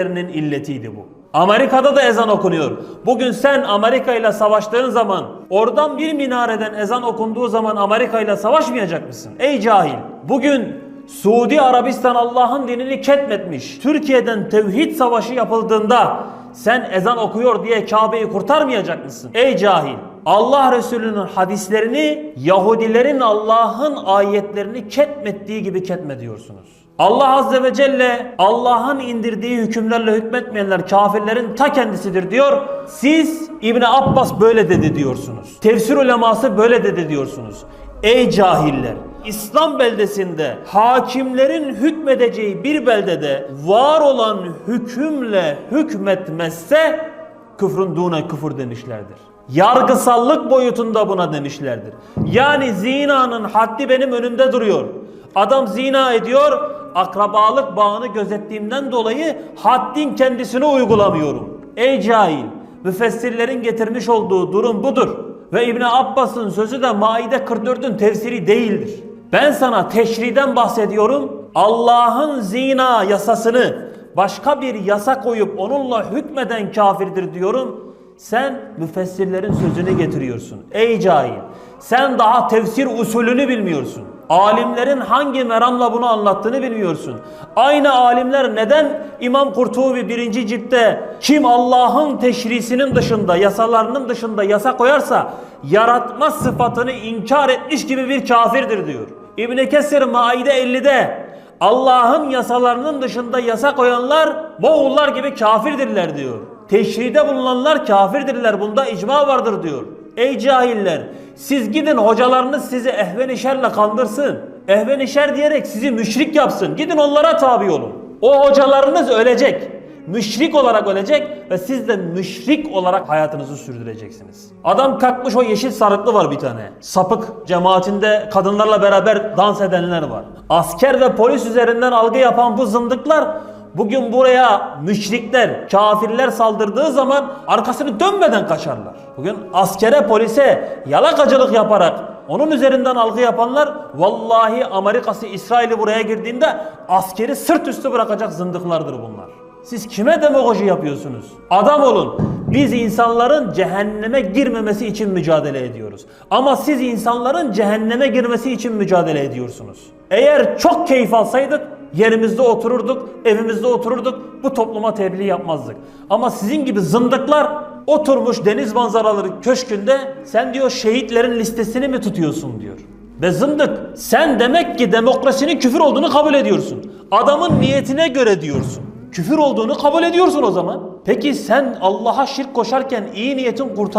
s**lerinin illetiydi bu. Amerika'da da ezan okunuyor. Bugün sen Amerika ile savaştığın zaman oradan bir minareden ezan okunduğu zaman Amerika ile savaşmayacak mısın? Ey cahil! Bugün Suudi Arabistan Allah'ın dinini ketmetmiş. Türkiye'den tevhid savaşı yapıldığında sen ezan okuyor diye Kabe'yi kurtarmayacak mısın? Ey cahil! Allah Resulü'nün hadislerini Yahudilerin Allah'ın ayetlerini ketmettiği gibi ketme diyorsunuz. Allah Azze ve Celle Allah'ın indirdiği hükümlerle hükmetmeyenler kafirlerin ta kendisidir diyor. Siz İbni Abbas böyle dedi diyorsunuz. Tefsir uleması böyle dedi diyorsunuz. Ey cahiller! İslam beldesinde hakimlerin hükmedeceği bir beldede var olan hükümle hükmetmezse küfrün dune küfür demişlerdir. Yargısallık boyutunda buna demişlerdir. Yani zinanın haddi benim önümde duruyor. Adam zina ediyor, akrabalık bağını gözettiğimden dolayı haddin kendisini uygulamıyorum. Ey cahil, müfessirlerin getirmiş olduğu durum budur. Ve İbni Abbas'ın sözü de Maide 44'ün tefsiri değildir. Ben sana teşriden bahsediyorum. Allah'ın zina yasasını başka bir yasa koyup onunla hükmeden kafirdir diyorum. Sen müfessirlerin sözünü getiriyorsun. Ey cahil! Sen daha tefsir usulünü bilmiyorsun. Alimlerin hangi meramla bunu anlattığını bilmiyorsun. Aynı alimler neden İmam Kurtubi birinci ciltte kim Allah'ın teşrisinin dışında, yasalarının dışında yasa koyarsa yaratma sıfatını inkar etmiş gibi bir kafirdir diyor. İbn Kesir Maide 50'de Allah'ın yasalarının dışında yasa koyanlar Moğollar gibi kafirdirler diyor. Teşride bulunanlar kafirdirler. Bunda icma vardır diyor. Ey cahiller siz gidin hocalarınız sizi ehvenişerle kandırsın. Ehvenişer diyerek sizi müşrik yapsın. Gidin onlara tabi olun. O hocalarınız ölecek. Müşrik olarak ölecek ve siz de müşrik olarak hayatınızı sürdüreceksiniz. Adam kalkmış o yeşil sarıklı var bir tane. Sapık cemaatinde kadınlarla beraber dans edenler var. Asker ve polis üzerinden algı yapan bu zındıklar Bugün buraya müşrikler, kafirler saldırdığı zaman arkasını dönmeden kaçarlar. Bugün askere, polise yalakacılık yaparak onun üzerinden algı yapanlar vallahi Amerika'sı İsrail'i buraya girdiğinde askeri sırt üstü bırakacak zındıklardır bunlar. Siz kime demagoji yapıyorsunuz? Adam olun. Biz insanların cehenneme girmemesi için mücadele ediyoruz. Ama siz insanların cehenneme girmesi için mücadele ediyorsunuz. Eğer çok keyif alsaydık yerimizde otururduk, evimizde otururduk, bu topluma tebliğ yapmazdık. Ama sizin gibi zındıklar oturmuş deniz manzaraları köşkünde sen diyor şehitlerin listesini mi tutuyorsun diyor. Ve zındık sen demek ki demokrasinin küfür olduğunu kabul ediyorsun. Adamın niyetine göre diyorsun. Küfür olduğunu kabul ediyorsun o zaman. Peki sen Allah'a şirk koşarken iyi niyetin kurtar